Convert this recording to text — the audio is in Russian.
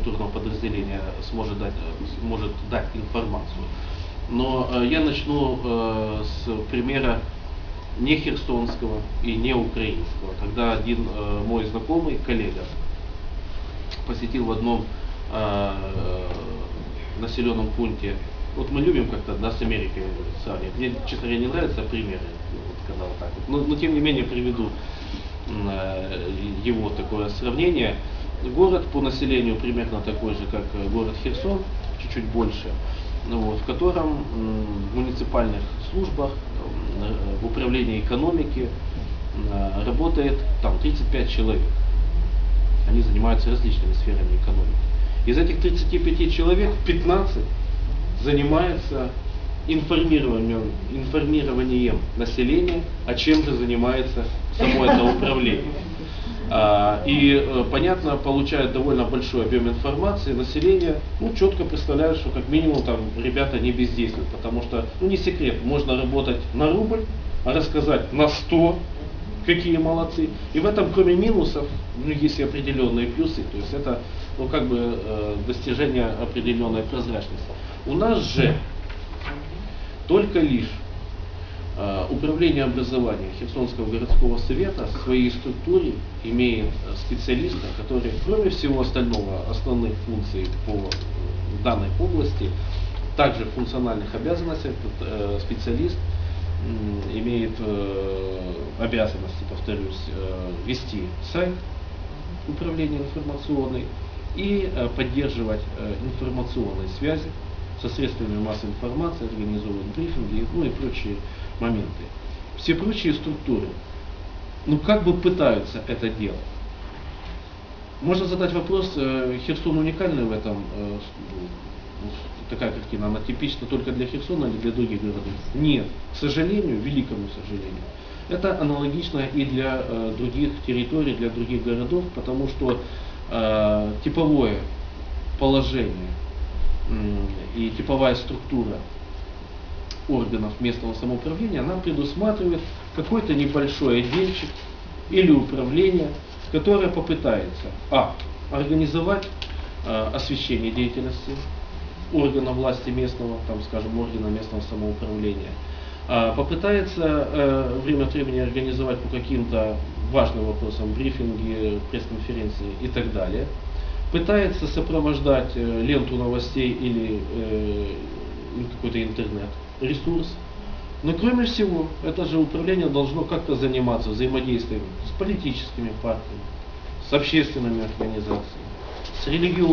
структурного подразделения сможет дать, э, может дать информацию. Но э, я начну э, с примера не херсонского и не украинского. Когда один э, мой знакомый, коллега, посетил в одном населенном пункте, вот мы любим как-то да, с Америкой сравнивать. Мне, честно говоря, не нравятся примеры, вот, когда вот так вот. Но, но тем не менее приведу э, его такое сравнение. Город по населению примерно такой же, как город Херсон, чуть-чуть больше, вот, в котором в муниципальных службах, э, в управлении экономики э, работает там 35 человек. Они занимаются различными сферами экономики. Из этих 35 человек 15 занимается информированием, информированием населения, о чем же занимается само это управление. И э, понятно, получает довольно большой объем информации, население ну, четко представляет, что как минимум там ребята не бездействуют, потому что, ну не секрет, можно работать на рубль, а рассказать на 100, какие молодцы. И в этом, кроме минусов, ну, есть и определенные плюсы, то есть это ну, как бы э, достижение определенной прозрачности. У нас же только лишь управление образования Херсонского городского совета в своей структуре имеет э, специалиста, который, кроме всего остального, основных функций по э, данной области, также в функциональных обязанностях этот специалист имеет обязанности, повторюсь, вести сайт управления информационной и поддерживать информационные связи со средствами массовой информации, организовывать брифинги, ну и прочие моменты. Все прочие структуры, ну как бы пытаются это делать. Можно задать вопрос, э, Херсон уникальный в этом, э, такая картина, она типична только для Херсона или для других городов? Нет, к сожалению, великому сожалению. Это аналогично и для э, других территорий, для других городов, потому что э, типовое положение и типовая структура органов местного самоуправления, она предусматривает какой-то небольшой отдельчик или управление, которое попытается а. организовать э, освещение деятельности органа власти местного, там, скажем, органа местного самоуправления, э, попытается э, время от времени организовать по каким-то важным вопросам брифинги, пресс-конференции и так далее, пытается сопровождать э, ленту новостей или э, какой-то интернет ресурс. Но кроме всего, это же управление должно как-то заниматься взаимодействием с политическими партиями, с общественными организациями, с религиозными.